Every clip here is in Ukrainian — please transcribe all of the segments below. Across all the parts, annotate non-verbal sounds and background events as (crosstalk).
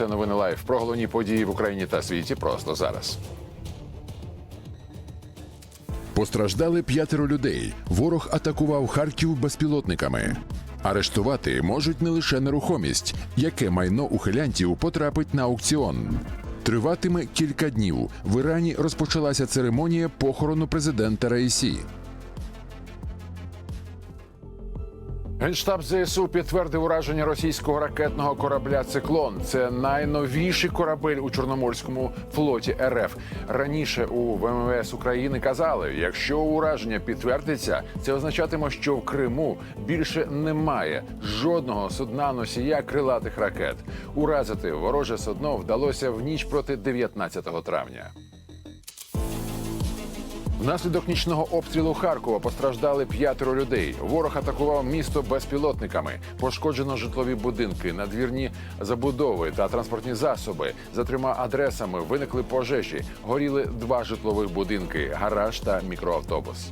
Це новини лайф. Про головні події в Україні та світі просто зараз. Постраждали п'ятеро людей. Ворог атакував Харків безпілотниками. Арештувати можуть не лише нерухомість, яке майно ухилянтів потрапить на аукціон. Триватиме кілька днів. В Ірані розпочалася церемонія похорону президента Раїсі. Генштаб ЗСУ підтвердив ураження російського ракетного корабля Циклон. Це найновіший корабель у Чорноморському флоті РФ. Раніше у ВМС України казали, якщо ураження підтвердиться, це означатиме, що в Криму більше немає жодного судна носія крилатих ракет. Уразити вороже судно вдалося в ніч проти 19 травня. Внаслідок нічного обстрілу Харкова постраждали п'ятеро людей. Ворог атакував місто безпілотниками. Пошкоджено житлові будинки, надвірні забудови та транспортні засоби. За трьома адресами виникли пожежі. Горіли два житлових будинки, гараж та мікроавтобус.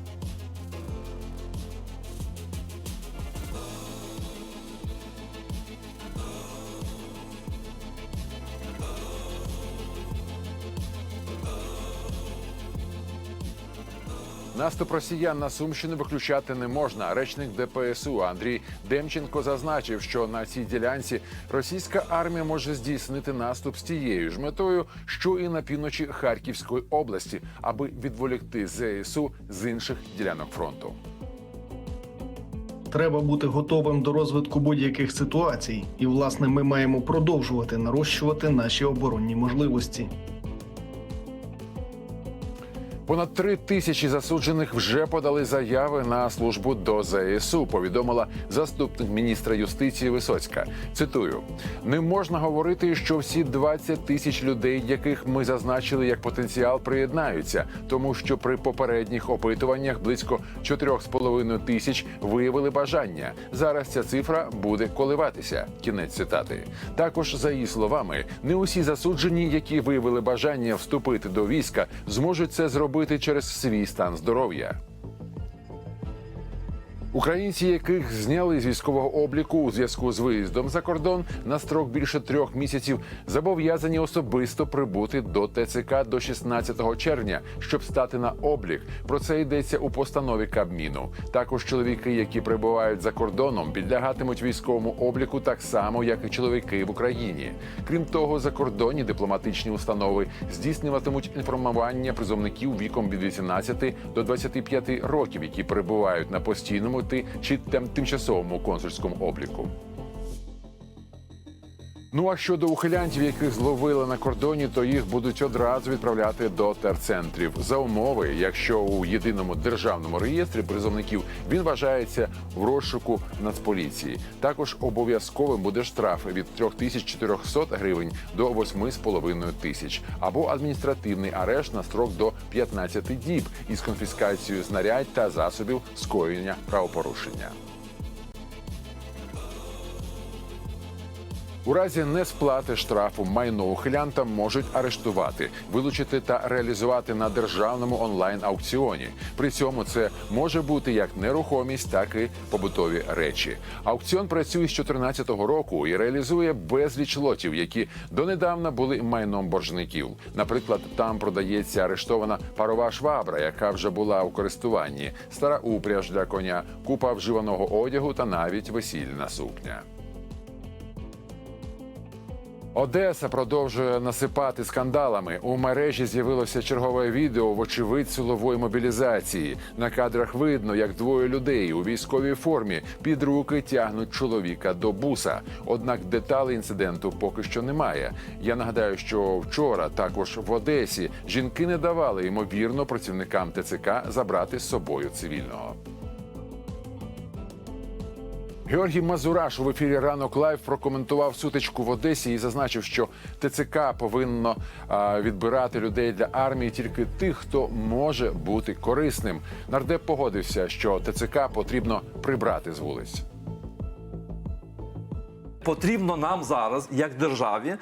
Наступ росіян на Сумщину виключати не можна. Речник ДПСУ Андрій Демченко зазначив, що на цій ділянці російська армія може здійснити наступ з тією ж метою, що і на півночі Харківської області, аби відволікти ЗСУ з інших ділянок фронту. Треба бути готовим до розвитку будь-яких ситуацій, і власне ми маємо продовжувати нарощувати наші оборонні можливості. Понад три тисячі засуджених вже подали заяви на службу до ЗСУ. Повідомила заступник міністра юстиції Висоцька. Цитую: не можна говорити, що всі 20 тисяч людей, яких ми зазначили як потенціал, приєднаються, тому що при попередніх опитуваннях близько 4,5 тисяч виявили бажання. Зараз ця цифра буде коливатися. Кінець цитати. Також за її словами, не усі засуджені, які виявили бажання вступити до війська, зможуть це зробити через свій стан здоров'я. Українці, яких зняли з військового обліку у зв'язку з виїздом за кордон на строк більше трьох місяців, зобов'язані особисто прибути до ТЦК до 16 червня, щоб стати на облік. Про це йдеться у постанові Кабміну. Також чоловіки, які перебувають за кордоном, підлягатимуть військовому обліку так само, як і чоловіки в Україні. Крім того, закордонні дипломатичні установи здійснюватимуть інформування призовників віком від 18 до 25 років, які перебувають на постійному тимчасовому консульському обліку. Ну а щодо ухилянтів, яких зловили на кордоні, то їх будуть одразу відправляти до терцентрів за умови, якщо у єдиному державному реєстрі призовників він вважається в розшуку Нацполіції. Також обов'язковим буде штраф від 3400 гривень до 8,5 тисяч або адміністративний арешт на строк до 15 діб із конфіскацією знарядь та засобів скоєння правопорушення. У разі несплати штрафу майно ухилянтам можуть арештувати, вилучити та реалізувати на державному онлайн аукціоні. При цьому це може бути як нерухомість, так і побутові речі. Аукціон працює з 2014 року і реалізує безліч лотів, які донедавна були майном боржників. Наприклад, там продається арештована парова швабра, яка вже була у користуванні, стара упряж для коня, купа вживаного одягу та навіть весільна сукня. Одеса продовжує насипати скандалами. У мережі з'явилося чергове відео вочевидь силової мобілізації. На кадрах видно, як двоє людей у військовій формі під руки тягнуть чоловіка до буса. Однак деталей інциденту поки що немає. Я нагадаю, що вчора також в Одесі жінки не давали ймовірно працівникам ТЦК забрати з собою цивільного. Георгій Мазураш в ефірі ранок лайв прокоментував сутичку в Одесі і зазначив, що ТЦК повинно відбирати людей для армії тільки тих, хто може бути корисним. Нардеп погодився, що ТЦК потрібно прибрати з вулиць. потрібно нам зараз, як державі, е,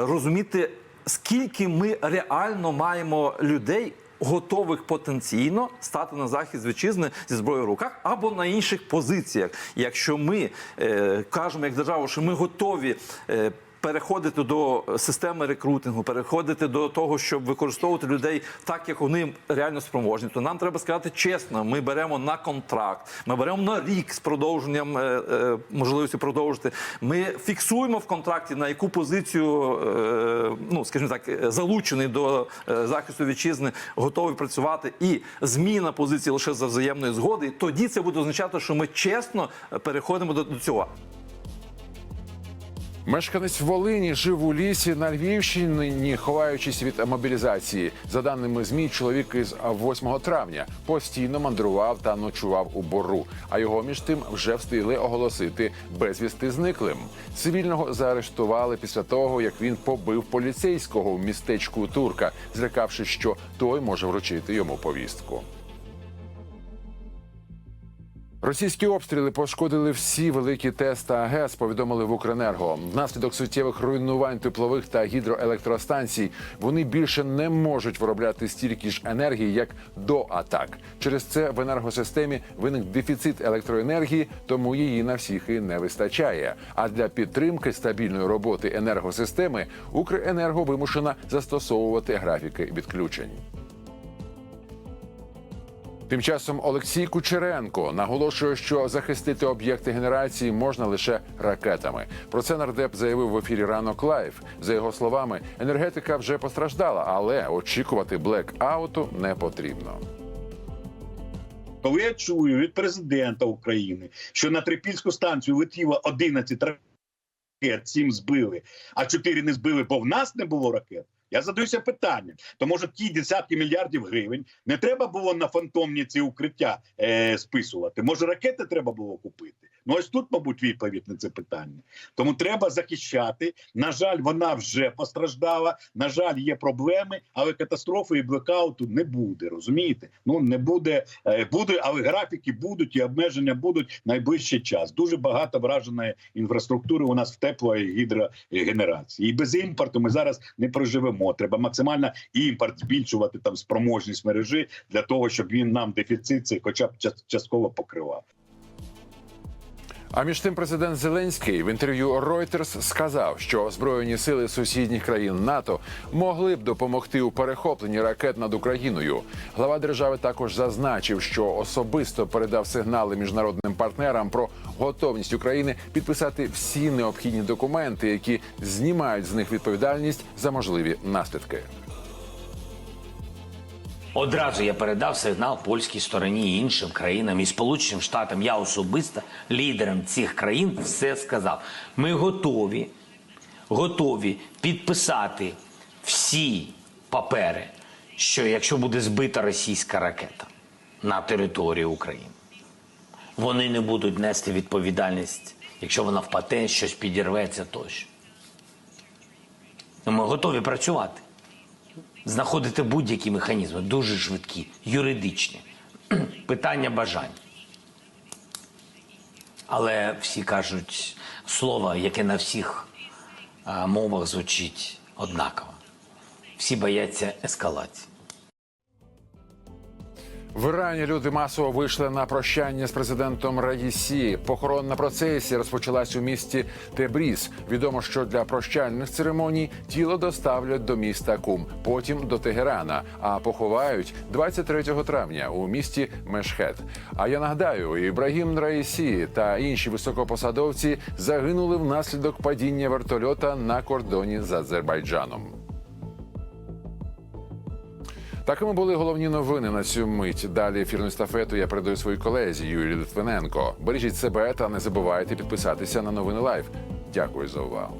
розуміти, скільки ми реально маємо людей. Готових потенційно стати на захист вітчизни зі зброєю в руках або на інших позиціях. Якщо ми е, кажемо як держава, що ми готові е, переходити до системи рекрутингу, переходити до того, щоб використовувати людей так, як вони реально спроможні, то нам треба сказати чесно: ми беремо на контракт, ми беремо на рік з продовженням е, е, можливості продовжити. Ми фіксуємо в контракті на яку позицію, е, ну скажімо так, залучений до захисту вітчизни, готовий працювати, і зміна позиції лише за взаємної згоди. Тоді це буде означати, що ми чесно переходимо до цього. Мешканець Волині жив у лісі на Львівщині, ховаючись від мобілізації. За даними змі, чоловік із 8 травня постійно мандрував та ночував у бору. А його між тим вже встигли оголосити безвісти зниклим. Цивільного заарештували після того, як він побив поліцейського в містечку Турка, злякавшись, що той може вручити йому повістку. Російські обстріли пошкодили всі великі ТЕС та ГЕС, повідомили в Укренерго. Внаслідок суттєвих руйнувань теплових та гідроелектростанцій вони більше не можуть виробляти стільки ж енергії, як до атак. Через це в енергосистемі виник дефіцит електроенергії, тому її на всіх і не вистачає. А для підтримки стабільної роботи енергосистеми Укренерго вимушена застосовувати графіки відключень. Тим часом Олексій Кучеренко наголошує, що захистити об'єкти генерації можна лише ракетами. Про це нардеп заявив в ефірі ранок лайв. За його словами, енергетика вже постраждала, але очікувати блекауту не потрібно. Коли я чую від президента України, що на Трипільську станцію летіло 11 ракет, 7 збили, а 4 не збили, бо в нас не було ракет. Я задаюся питанням: то може ті десятки мільярдів гривень не треба було на фантомні ці укриття е, списувати? Може, ракети треба було купити? Ну ось тут, мабуть, відповідь на це питання. Тому треба захищати. На жаль, вона вже постраждала. На жаль, є проблеми, але катастрофи і блекауту не буде. Розумієте? Ну не буде, е, буде, але графіки будуть і обмеження будуть найближчий час. Дуже багато враженої інфраструктури у нас в теплої гідрогенерації. І без імпорту ми зараз не проживемо. Треба максимально імпорт збільшувати там спроможність мережі для того, щоб він нам дефіцит цей хоча б час- частково покривав. А між тим, президент Зеленський в інтерв'ю Reuters сказав, що збройні сили сусідніх країн НАТО могли б допомогти у перехопленні ракет над Україною. Глава держави також зазначив, що особисто передав сигнали міжнародним партнерам про готовність України підписати всі необхідні документи, які знімають з них відповідальність за можливі наслідки. Одразу я передав сигнал польській стороні і іншим країнам і Сполученим Штатам. Я особисто лідерам цих країн все сказав. Ми готові, готові підписати всі папери, що якщо буде збита російська ракета на території України, вони не будуть нести відповідальність, якщо вона впаде, щось підірветься тощо. Ми готові працювати знаходити будь-які механізми, дуже швидкі, юридичні. (clears throat) Питання бажань. Але всі кажуть слово, яке на всіх мовах звучить однаково. Всі бояться ескалації. В Ірані люди масово вийшли на прощання з президентом Раїсі. Похоронна процесія розпочалась у місті Тебріз. Відомо, що для прощальних церемоній тіло доставлять до міста Кум, потім до Тегерана, а поховають 23 травня у місті Мешхет. А я нагадаю, Ібрагім Раїсі та інші високопосадовці загинули внаслідок падіння вертольота на кордоні з Азербайджаном. Такими були головні новини на цю мить. Далі ефірну естафету я передаю своїй колезі Юрію Литвиненко. Бережіть себе та не забувайте підписатися на новини Лайв. Дякую за увагу.